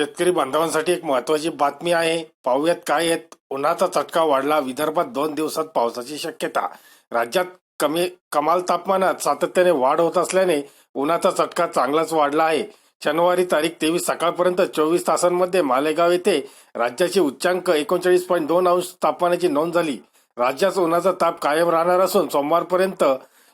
शेतकरी बांधवांसाठी एक महत्वाची बातमी आहे. पाहूयात काय आहेत. उन्हाचा चटका वाढला. विदर्भात दोन दिवसात पावसाची शक्यता. राज्यात कमी कमाल तापमानात सातत्याने वाढ होत असल्याने उन्हाचा चटका चांगलाच वाढला आहे. शनिवारी तारीख तेवीस सकाळपर्यंत चोवीस तासांमध्ये मालेगाव येथे राज्याची उच्चांक एकोणचाळीस पॉईंट दोन अंश तापमानाची नोंद झाली. राज्यात उन्हाचा ताप कायम राहणार असून सोमवारपर्यंत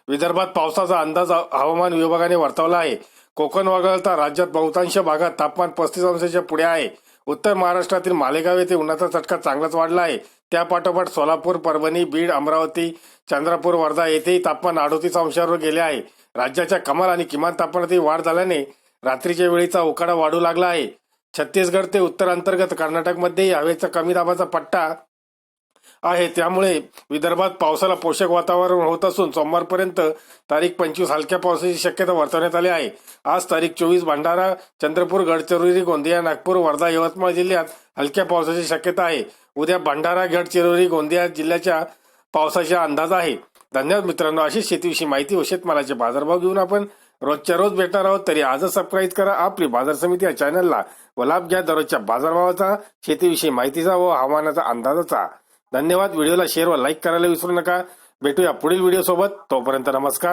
विदर्भात पावसाचा अंदाज हवामान विभागाने वर्तवला आहे. कोकण वगळता राज्यात बहुतांश भागात तापमान पस्तीस अंशाच्या पुढे आहे. उत्तर महाराष्ट्रातील मालेगाव येथे उन्हाचा चटका चांगलाच वाढला आहे. त्यापाठोपाठ सोलापूर परभणी बीड अमरावती चंद्रपूर वर्धा येथेही तापमान अडोतीस अंशावर गेले आहे. राज्याच्या कमाल आणि किमान तापमानातही वाढ झाल्याने रात्रीच्या वेळीचा उकाडा वाढू लागला आहे. छत्तीसगड ते उत्तर अंतर्गत कर्नाटकमध्येही हवेचा कमी दाबाचा पट्टा आहे. त्यामुळे विदर्भात पावसाला पोषक वातावरण होत असून सोमवारपर्यंत तारीख पंचवीस हलक्या पावसाची शक्यता वर्तवण्यात आली आहे. आज तारीख चोवीस भंडारा चंद्रपूर गडचिरोली गोंदिया नागपूर वर्धा यवतमाळ जिल्ह्यात हलक्या पावसाची शक्यता आहे. उद्या भंडारा गडचिरोली गोंदिया जिल्ह्याच्या पावसाचा अंदाज आहे. धन्यवाद मित्रांनो. अशी शेतीविषयी माहिती व शेतमालाचे बाजारभाव घेऊन आपण रोजच्या रोज भेटणार आहोत. तरी आजच सबस्क्राईब करा. आपली बाजार समिती या चॅनलला व लाभ घ्या. दररोजच्या बाजारभावाचा शेतीविषयी माहितीचा व हवामानाचा अंदाजाचा. धन्यवाद. व्हिडिओला शेअर व लाईक करायला विसरू नका. भेटूया पुढील व्हिडिओ सोबत तोपर्यंत नमस्कार.